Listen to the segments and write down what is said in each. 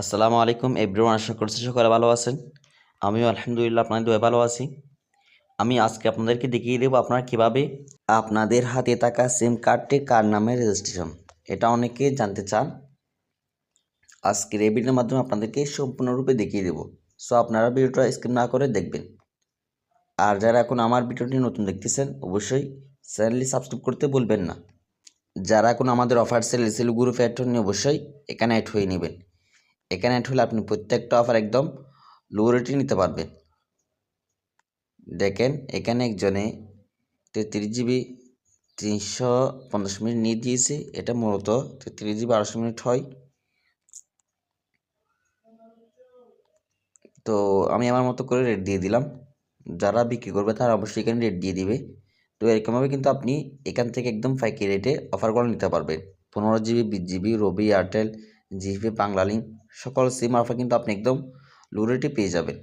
আসসালামু আলাইকুম এভরিওয়ান আশা করছি সকলে ভালো আছেন। আমিও আলহামদুলিল্লাহ, আপনাদের দোয়া ভালো আছি। আমি আজকে আপনাদেরকে দেখিয়ে দেবো আপনারা কীভাবে আপনাদের হাতে থাকা সিম কার্ডটি কার নামে রেজিস্ট্রেশন এটা অনেকে জানতে চান। আজকের এই ভিডিওর মাধ্যমে আপনাদেরকে সম্পূর্ণরূপে দেখিয়ে দেবো। সো আপনারা ভিডিওটা স্কিপ না করে দেখবেন। আর যারা এখন আমার ভিডিওটি নতুন দেখতেছেন, অবশ্যই চ্যানেলটি সাবস্ক্রাইব করতে বলবেন না। যারা এখন আমাদের অফার সেল সেল গ্রুপে অ্যাড হননি অবশ্যই এখানে অ্যাড হয়ে নেবেন। এখানে অ্যাড হলে আপনি প্রত্যেকটা অফার একদম লো রেটে নিতে পারবেন। দেখেন, এখানে একজনে তেত্রিশ জিবি তিনশো পঞ্চাশ মিনিট নিয়ে দিয়েছে। এটা মূলত তেত্রিশ জিবি আড়াইশো মিনিট হয়। তো আমি আমার মতো করে রেট দিয়ে দিলাম। যারা বিক্রি করবে তারা অবশ্যই এখানে রেট দিয়ে দিবে। তো এরকমভাবে কিন্তু আপনি এখান থেকে একদম ফাইকি রেটে অফারগুলো নিতে পারবেন। পনেরো জিবি বিশ GB Robi Airtel GP Banglalink সকল সিম অফার কিন্তু আপনি একদম লো রেটে পেয়ে যাবেন।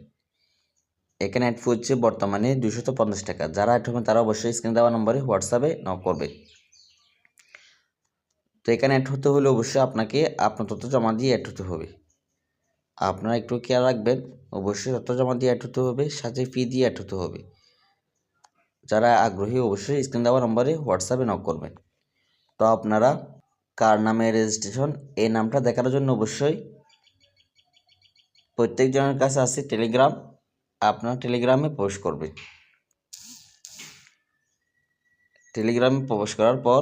এখানে অ্যাড ফি হচ্ছে বর্তমানে দুশত পঞ্চাশ টাকা। যারা অ্যাড হবেন তারা অবশ্যই স্ক্রিনে দেওয়া নম্বরে হোয়াটসঅ্যাপে নক করবে। তো এখানে অ্যাড হতে হলে অবশ্যই আপনাকে আপনার তথ্য জমা দিয়ে অ্যাড হতে হবে। আপনারা একটু খেয়াল রাখবেন, অবশ্যই তথ্য জমা দিয়ে অ্যাড হতে হবে, সাথে ফি দিয়ে অ্যাড হতে হবে। যারা আগ্রহী অবশ্যই স্ক্রিন দেওয়া নম্বরে হোয়াটসঅ্যাপে নক করবেন। তো আপনারা কার নামে রেজিস্ট্রেশন এই নামটা দেখার জন্য অবশ্যই প্রত্যেকজনের কাছে আছে টেলিগ্রাম আপনার টেলিগ্রামে প্রবেশ করবে টেলিগ্রামে প্রবেশ করার পর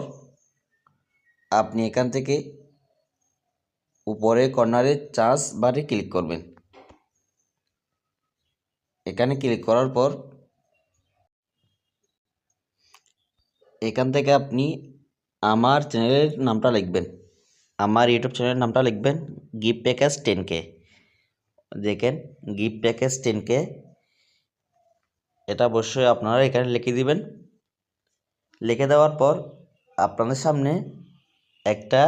আপনি এখান থেকে উপরে কর্নারে চার্জ বারে ক্লিক করবেন। এখানে ক্লিক করার পর এখান থেকে আপনি আমার চ্যানেলের নামটা লিখবেন। আমার ইউটিউব চ্যানেলের নামটা লিখবেন গিফট প্যাকেজ টেন কে দেখেন গিফট প্যাকেজ টেন কে এটা অবশ্যই আপনারা এখানে লিখে দিবেন। লিখে দেওয়ার পর আপনাদের সামনে একটা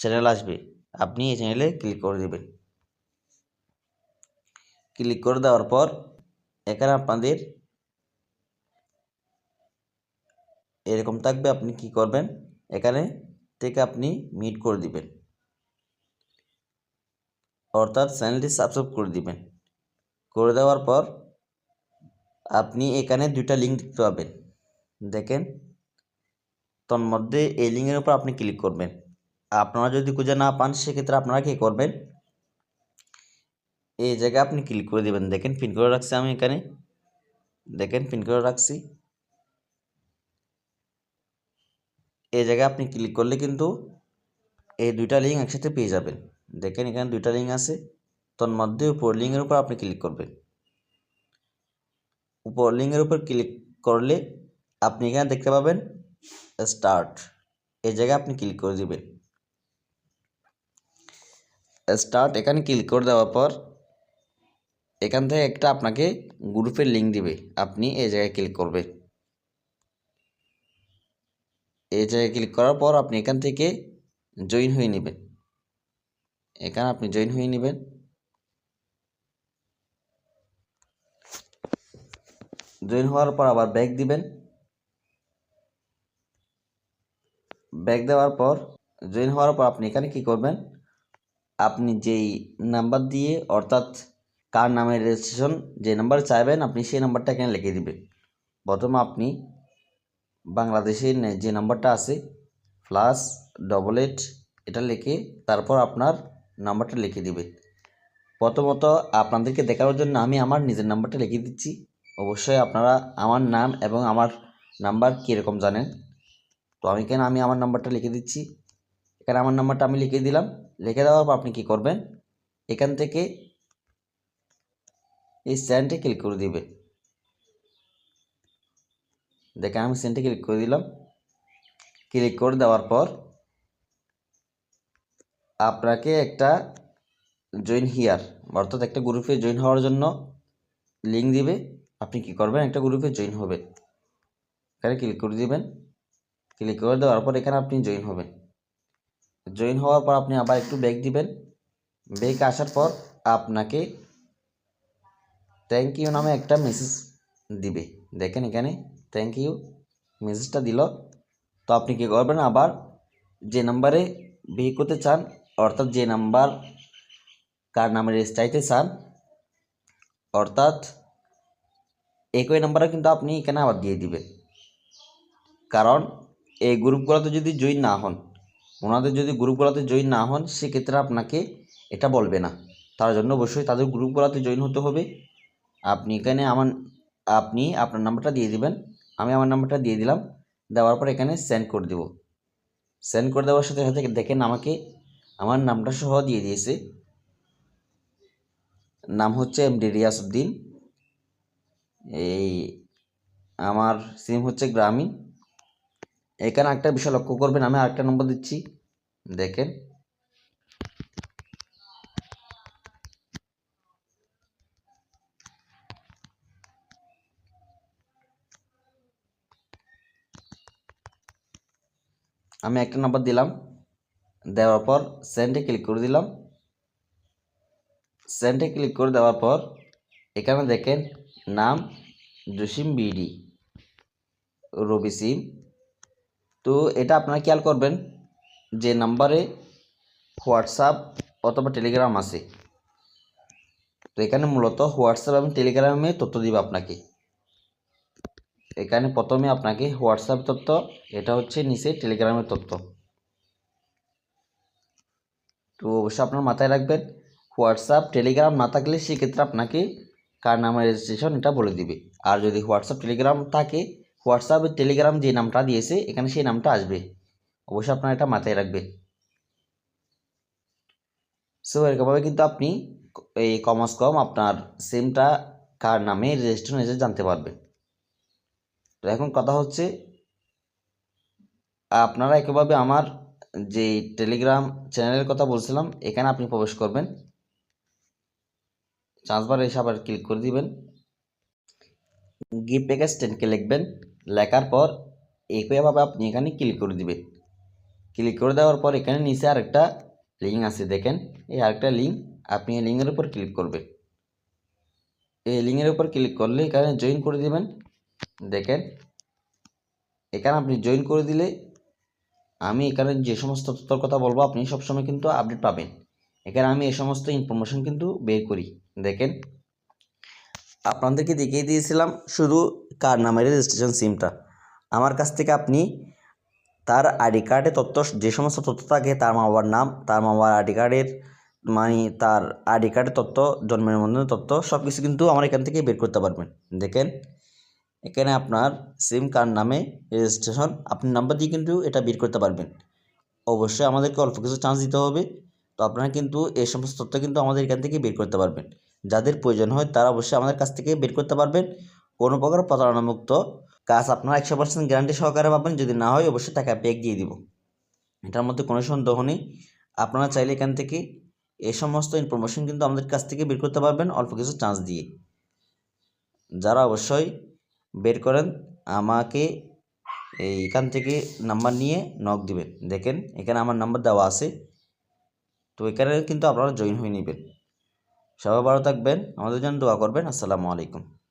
চ্যানেল আসবে। আপনি এই চ্যানেলে ক্লিক করে দেবেন। ক্লিক করে দেওয়ার পর এখানে আপনাদের এরকম থাকবে, আপনি কি করবেন? এখানে থেকে আপনি মিট করে দিবেন। অর্থাৎ চ্যানেলটি সাবস্ক্রাইব করে দিবেন। করে দেওয়ার পর আপনি এখানে দুইটা লিঙ্ক দেখতে পাবেন। দেখেন, তন্মধ্যে এই লিঙ্কের উপর আপনি ক্লিক করবেন। আপনারা যদি খুঁজে না পান, সেক্ষেত্রে আপনারা কী করবেন? এই জায়গায় আপনি ক্লিক করে দেবেন। দেখেন পিন করে রাখছি আমি এখানে। দেখেন পিন করে রাখছি। এই জায়গায় আপনি ক্লিক করলে কিন্তু এই দুইটা লিঙ্ক একসাথে পেয়ে যাবেন। দেখেন এখানে দুইটা লিঙ্ক আছে। তন্মধ্যে উপর লিঙ্কের উপর আপনি ক্লিক করবেন। উপর লিঙ্কের উপর ক্লিক করলে আপনি এখানে দেখতে পাবেন স্টার্ট এই জায়গায় আপনি ক্লিক করে দেবেন। স্টার্ট এখানে ক্লিক করে দেওয়ার পর এখান থেকে একটা আপনাকে গ্রুপের লিঙ্ক দিবে। আপনি এই জায়গায় ক্লিক করবেন। এই জায়গায় ক্লিক করার পর আপনি এখান থেকে জয়েন হয়ে নেবেন। এখানে আপনি জয়েন হয়ে নেবেন। জয়েন হওয়ার পর আবার ব্যাক দিবেন। ব্যাক দেওয়ার পর জয়েন হওয়ার পর আপনি এখানে কি করবেন? আপনি যেই নাম্বার দিয়ে, অর্থাৎ কার নামে রেজিস্ট্রেশন যে নাম্বার চাইবেন, আপনি সেই নাম্বারটা এখানে লিখে দিবেন। প্রথমে আপনি বাংলাদেশের যে নাম্বারটা আছে প্লাস ডবল এইট এটা লিখে তারপর আপনার নাম্বারটা লিখে দিবেন প্রথমত আপনাদেরকে দেখানোর জন্য আমি আমার নিজের নাম্বারটা লিখে দিচ্ছি। অবশ্যই আপনারা আমার নাম এবং আমার নাম্বার কীরকম জানেন। তো আমি কেন আমি আমার নাম্বারটা লিখে দিচ্ছি? এখানে আমার নাম্বারটা আমি লিখে দিলাম। লিখে দেওয়ার পর আপনি কী করবেন? এখান থেকে এই স্ট্যান্ডে ক্লিক করে দিবেন দেখেন আমি সেন্টে ক্লিক করে দিলাম। ক্লিক করে দেওয়ার পর আপনাকে একটা জয়েন হিয়ার অর্থাৎ একটা গ্রুপে জয়েন হওয়ার জন্য লিঙ্ক দিবে। আপনি কি করবেন? একটা গ্রুপে জয়েন হবেন এখানে ক্লিক করে দিবেন। ক্লিক করে দেওয়ার পর এখানে আপনি জয়েন হবেন। জয়েন হওয়ার পর আপনি আবার একটু ব্যাক দিবেন। ব্যাক আসার পর আপনাকে থ্যাংক ইউ নামে একটা মেসেজ দিবে। দেখেন এখানে থ্যাংক ইউ মেসেজটা দিল। তো আপনি কী করবেন? আবার যে নাম্বারে বিয়ে করতে চান অর্থাৎ যে নাম্বার কার নামে রেজিস্ট চাইতে চান অর্থাৎ একই নাম্বারে কিন্তু আপনি এখানে আবার দিয়ে দিবেন। কারণ এই গ্রুপগুলোতে যদি জয়েন না হন, ওনাদের যদি গ্রুপগুলোতে জয়েন না হন, সেক্ষেত্রে আপনাকে এটা বলবে না। তার জন্য অবশ্যই তাদের গ্রুপগুলোতে জয়েন হতে হবে। আপনি এখানে আমার, আপনি আপনার নাম্বারটা দিয়ে দিবেন। আমি আমার নাম্বারটা দিয়ে দিলাম। দেওয়ার পর এখানে সেন্ড করে দেব। সেন্ড করে দেওয়ার সাথে সাথে দেখেন আমাকে আমার নামটা সহ দিয়ে দিয়েছে। নাম হচ্ছে এম এমডি রিয়াসউদ্দিন এই আমার সিম হচ্ছে গ্রামীণ। এখানে একটা বিষয় লক্ষ্য করবেন, আমি আরেকটা নম্বর দিচ্ছি। দেখেন। আমি একটা নাম্বার দিলাম। দেওয়ার পর সেন্ডে ক্লিক করে দিলাম। সেন্ডে ক্লিক করে দেওয়ার পর এখানে দেখেন নাম জসিম বিডি রবি সিম। তো এটা আপনারা খেয়াল করবেন যে নাম্বারে হোয়াটসঅ্যাপ অথবা টেলিগ্রাম আছে। তো এখানে মূলত হোয়াটসঅ্যাপ এবং টেলিগ্রামে তথ্য দিবে আপনাকে। এখানে প্রথমে আপনাকে হোয়াটসঅ্যাপ তথ্য, এটা হচ্ছে নিচে টেলিগ্রামের তথ্য। তো অবশ্যই আপনার মাথায় রাখবেন হোয়াটসঅ্যাপ টেলিগ্রাম না থাকলে সেক্ষেত্রে আপনাকে কার নামের রেজিস্ট্রেশন এটা বলে দিবে। আর যদি হোয়াটসঅ্যাপ টেলিগ্রাম থাকে হোয়াটসঅ্যাপ টেলিগ্রাম যে নামটা দিয়েছে, এখানে সেই নামটা আসবে। অবশ্যই আপনার এটা মাথায় রাখবেন। সো এরকমভাবে কিন্তু আপনি এই কমার্স কম আপনার সিমটা কার নামে রেজিস্ট্রেশন এসে জানতে পারবেন। তো এখন কথা হচ্ছে, আপনারা একইভাবে আমার যে টেলিগ্রাম চ্যানেলের কথা বলছিলাম, এখানে আপনি প্রবেশ করবেন। চান্সবার এসে আবার ক্লিক করে দিবেন। গিভ প্যাকেজ টেনকে লিখবেন। লেখার পর একইভাবে আপনি এখানে ক্লিক করে দিবেন। ক্লিক করে দেওয়ার পর এখানে নিচে আরেকটা লিঙ্ক আছে, দেখেন। এই আরেকটা লিঙ্ক আপনি এই লিঙ্কের উপর ক্লিক করবেন। এই লিঙ্কের উপর ক্লিক করলে এখানে জয়েন করে দিবেন। দেখেন। এখানে আপনি জয়েন করে দিলে আমি এখানে যে সমস্ত তথ্যর কথা বলব, আপনি সবসময় কিন্তু আপডেট পাবেন। এখানে আমি এই সমস্ত ইনফরমেশন কিন্তু বের করি। দেখেন, আপনাদেরকে দেখিয়ে দিয়েছিলাম শুধু কার নামের রেজিস্ট্রেশন সিমটা আমার কাছ থেকে আপনি তার আইডি কার্ডে তথ্য, যে সমস্ত তথ্য থাকে, তার মা বাবার নাম, তার মা বাবার আইডি কার্ডের মানে তার আইডি কার্ডের তথ্য, জন্মের নিবন্ধনের তথ্য সব কিছু কিন্তু আমার এখান থেকে বের করতে পারবেন। দেখেন এখানে আপনার সিম কার্ড নামে রেজিস্ট্রেশন আপনি নাম্বার দিয়ে কিন্তু এটা বের করতে পারবেন। অবশ্যই আমাদেরকে অল্প কিছু চান্স দিতে হবে। তো আপনারা কিন্তু এই সমস্ত তথ্য কিন্তু আমাদের এখান থেকে বের করতে পারবেন। যাদের প্রয়োজন হয় তারা অবশ্যই আমাদের কাছ থেকে বের করতে পারবেন। কোনো প্রকার প্রতারণামুক্ত কাজ আপনারা একশো পার্সেন্ট গ্যারান্টি সহকারে পাবেন। যদি না হয় অবশ্যই টাকা প্যাক দিয়ে দিব। এটার মধ্যে কোনো সন্দেহ নেই। আপনারা চাইলে এখান থেকে এই সমস্ত ইনফরমেশন কিন্তু আমাদের কাছ থেকে বের করতে পারবেন অল্প কিছু চান্স দিয়ে। যারা অবশ্যই বের করেন, আমাকে এইখান থেকে নাম্বার নিয়ে নক দিবেন। দেখেন, এখানে আমার নাম্বার দেওয়া আছে। তো এখানে কিন্তু আপনারা জয়েন হয়ে নেবেন। সবাই ভালো থাকবেন, আমাদের জন্য দোয়া করবেন। আসসালামু আলাইকুম।